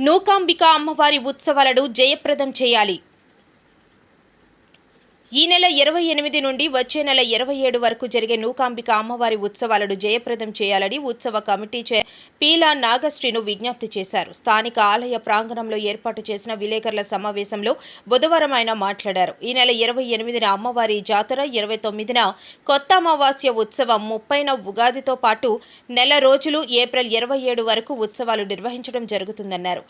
నూకాంబిక అమ్మవారి ఉత్సవాలను జయప్రదం చేయాలి. ఈ నెల ఇరవై ఎనిమిది నుండి వచ్చే నెల ఇరవై ఏడు వరకు జరిగే నూకాంబిక అమ్మవారి ఉత్సవాలను జయప్రదం చేయాలని ఉత్సవ కమిటీ చే పీలా నాగశ్రీను విజ్ఞప్తి చేశారు. స్థానిక ఆలయ ప్రాంగణంలో ఏర్పాటు చేసిన విలేకరుల సమావేశంలో బుధవారం ఆయన మాట్లాడారు. ఈ నెల ఇరవై ఎనిమిదిన అమ్మవారి జాతర ఇరవై తొమ్మిదిన కొత్త అమావాస్య ఉత్సవం ముప్పైన ఉగాదితో పాటు నెల రోజులు ఏప్రిల్ ఇరవై ఏడు వరకు ఉత్సవాలు నిర్వహించడం జరుగుతుందన్నారు.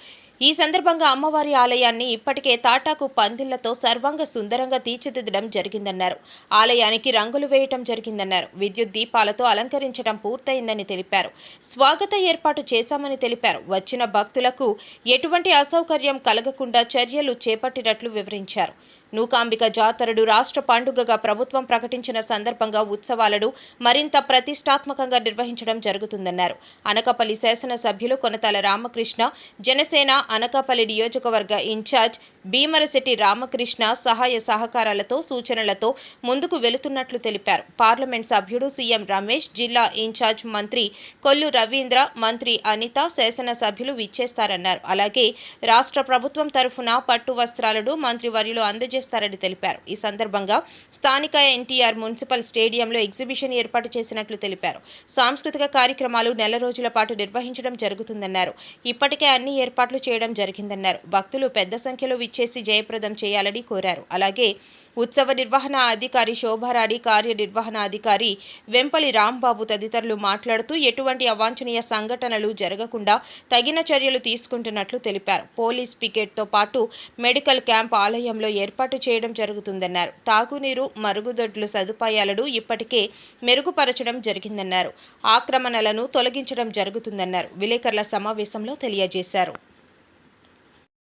ఈ సందర్భంగా అమ్మవారి ఆలయాన్ని ఇప్పటికే తాటాకు పందిళ్ళతో సర్వాంగ సుందరంగా తీర్చిదిద్దడం జరిగిందన్నారు. ఆలయానికి రంగులు వేయటం జరిగిందన్నారు. విద్యుత్ దీపాలతో అలంకరించడం పూర్తయిందని తెలిపారు. స్వాగత ఏర్పాటు చేశామని తెలిపారు. వచ్చిన భక్తులకు ఎటువంటి అసౌకర్యం కలగకుండా చర్యలు చేపట్టినట్లు వివరించారు. నూకాంబిక జాతరను రాష్ట్ర పండుగగా ప్రభుత్వం ప్రకటించిన సందర్భంగా ఉత్సవాలను మరింత ప్రతిష్టాత్మకంగా నిర్వహించడం జరుగుతుందన్నారు. అనకాపల్లి శాసనసభ్యులు కొనతాల రామకృష్ణ జనసేన అనకాపల్లి నియోజకవర్గ ఇన్ఛార్జ్ భీమరశెట్టి రామకృష్ణ సహాయ సహకారాలతో సూచనలతో ముందుకు వెళుతున్నట్లు తెలిపారు. పార్లమెంట్ సభ్యుడు సీఎం రమేష్ జిల్లా ఇన్ఛార్జ్ మంత్రి కొల్లు రవీంద్ర మంత్రి అనిత శాసనసభ్యులు విచ్చేస్తారన్నారు. అలాగే రాష్ట్ర ప్రభుత్వం తరఫున పట్టు వస్త్రాలను మంత్రివర్యులు అందజేస్తారని తెలిపారు. ఈ సందర్భంగా స్థానిక ఎన్టీఆర్ మున్సిపల్ స్టేడియంలో ఎగ్జిబిషన్ ఏర్పాటు చేసినట్లు తెలిపారు. సాంస్కృతిక కార్యక్రమాలు నెల రోజుల పాటు నిర్వహించడం జరుగుతుందన్నారు. ఇప్పటికే అన్ని ఏర్పాట్లు చేయడం జరిగిందన్నారు. భక్తులు పెద్ద సంఖ్యలో చేసి జయప్రదం చేయాలని కోరారు. అలాగే ఉత్సవ నిర్వహణ అధికారి శోభారాణి కార్యనిర్వహణ అధికారి వెంపలి రాంబాబు తదితరులు మాట్లాడుతూ ఎటువంటి అవాంఛనీయ సంఘటనలు జరగకుండా తగిన చర్యలు తీసుకుంటున్నట్లు తెలిపారు. పోలీస్ పికెట్తో పాటు మెడికల్ క్యాంప్ ఆలయంలో ఏర్పాటు చేయడం జరుగుతుందన్నారు. తాగునీరు మరుగుదొడ్లు సదుపాయాలను ఇప్పటికే మెరుగుపరచడం జరిగిందన్నారు. ఆక్రమణలను తొలగించడం జరుగుతుందన్నారు. విలేకరుల సమావేశంలో తెలియజేశారు.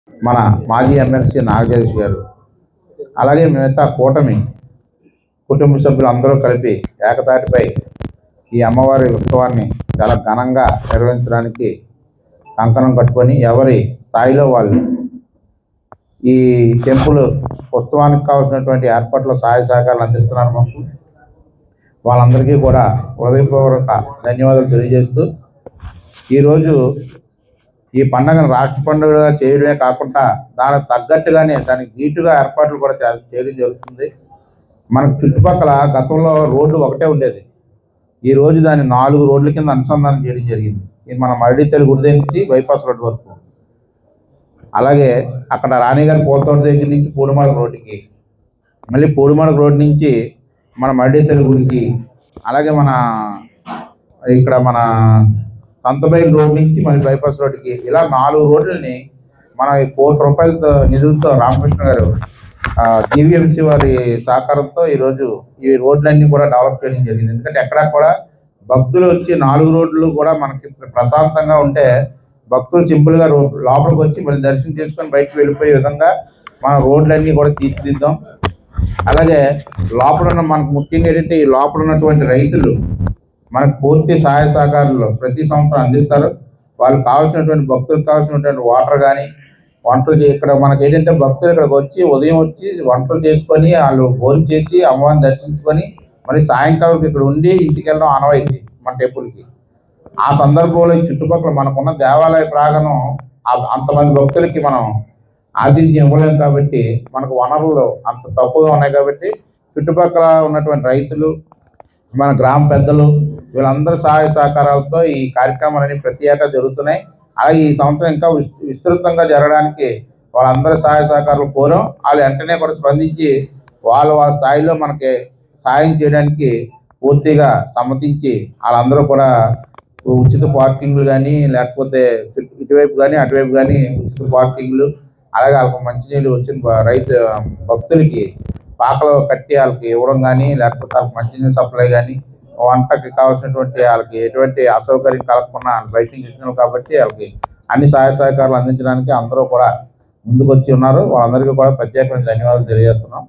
మన మాజీ ఎమ్మెల్సీ నాగేష్ గారు అలాగే మిగతా కూటమి కుటుంబ సభ్యులు అందరూ కలిపి ఏకతాటిపై ఈ అమ్మవారి ఉత్సవాన్ని చాలా ఘనంగా నిర్వహించడానికి కంకణం కట్టుకొని ఎవరి స్థాయిలో వాళ్ళు ఈ టెంపుల్ ఉత్సవానికి కావాల్సినటువంటి ఏర్పాట్లు సహాయ సహకారాలు అందిస్తున్నారు మాకు. వాళ్ళందరికీ కూడా హృదయపూర్వక ధన్యవాదాలు తెలియజేస్తూ ఈరోజు ఈ పండుగను రాష్ట్ర పండుగగా చేయడమే కాకుండా దానికి తగ్గట్టుగానే దానికి ధీటుగా ఏర్పాట్లు కూడా చేయడం జరుగుతుంది. మనకు చుట్టుపక్కల గతంలో రోడ్డు ఒకటే ఉండేది. ఈ రోజు దాన్ని నాలుగు రోడ్ల కింద అనుసంధానం చేయడం జరిగింది. ఇది మన మరడి తెలుగు గుడి దగ్గర నుంచి బైపాస్ రోడ్ వరకు. అలాగే అక్కడ రాణిగారి పూలతోట దగ్గర నుంచి పూడిమడక రోడ్డుకి మళ్ళీ పూడిమడక రోడ్ నుంచి మన మరడి తెలుగుడికి అలాగే మన ఇక్కడ మన సంతబైల్ రోడ్ నుంచి మరి బైపాస్ రోడ్డుకి ఇలా నాలుగు రోడ్లని మన కోటి రూపాయలతో నిధులతో రామకృష్ణ గారు డివిఎంసి వారి సహకారంతో ఈరోజు ఈ రోడ్లన్నీ కూడా డెవలప్ చేయడం జరిగింది. ఎందుకంటే ఎక్కడా కూడా భక్తులు వచ్చి నాలుగు రోడ్లు కూడా మనకి ప్రశాంతంగా ఉంటే భక్తులు సింపుల్గా రో లోపలికి వచ్చి మళ్ళీ దర్శనం చేసుకొని బయటకు వెళ్ళిపోయే విధంగా మన రోడ్లన్నీ కూడా తీర్చిదిద్దాం. అలాగే లోపల ఉన్న మనకు ముఖ్యంగా ఏంటంటే ఈ లోపల ఉన్నటువంటి రైతులు మనకు పూర్తి సహాయ సహకారాలు ప్రతి సంవత్సరం అందిస్తారు. వాళ్ళకి కావాల్సినటువంటి భక్తులకు కావాల్సినటువంటి వాటర్ కానీ వంటలు ఇక్కడ మనకి ఏంటంటే భక్తులు ఇక్కడికి వచ్చి ఉదయం వచ్చి వంటలు చేసుకొని వాళ్ళు భోజనం చేసి అమ్మవారిని దర్శించుకొని మళ్ళీ సాయంకాలం ఇక్కడ ఉండి ఇంటికి వెళ్ళడం ఆనవాయితీ మన టెంపుల్కి. ఆ సందర్భంలో ఈ చుట్టుపక్కల మనకున్న దేవాలయ ప్రాంగణం అంతమంది భక్తులకి మనం ఆతిథ్యం ఇవ్వలేము కాబట్టి మనకు వనరులు అంత తక్కువగా ఉన్నాయి కాబట్టి చుట్టుపక్కల ఉన్నటువంటి రైతులు మన గ్రామ పెద్దలు వీళ్ళందరి సహాయ సహకారాలతో ఈ కార్యక్రమాలన్నీ ప్రతి ఏటా జరుగుతున్నాయి. అలాగే ఈ సంవత్సరం ఇంకా విస్- విస్తృతంగా జరగడానికి వాళ్ళందరి సహాయ సహకారాలు కోరాం. వాళ్ళు వెంటనే కూడా స్పందించి వాళ్ళ వాళ్ళ స్థాయిలో మనకి సాయం చేయడానికి పూర్తిగా సమ్మతించి వాళ్ళందరూ కూడా ఉచిత పార్కింగ్లు కానీ లేకపోతే ఇటువైపు కానీ అటువైపు కానీ ఉచిత పార్కింగ్లు అలాగే వాళ్ళకి మంచినీళ్ళు వచ్చిన రైతు భక్తులకి పాకలు కట్టి వాళ్ళకి ఇవ్వడం కానీ లేకపోతే వాళ్ళకి మంచినీళ్ళు సప్లై కానీ వంటకి కావాల్సినటువంటి వాళ్ళకి ఎటువంటి అసౌకర్యం కలగకుండా బయట ఇచ్చినారు కాబట్టి వాళ్ళకి అన్ని సహాయ సహకారాలు అందించడానికి అందరూ కూడా ముందుకు వచ్చి ఉన్నారు. వాళ్ళందరికీ కూడా ప్రత్యేకమైన ధన్యవాదాలు తెలియజేస్తున్నాం.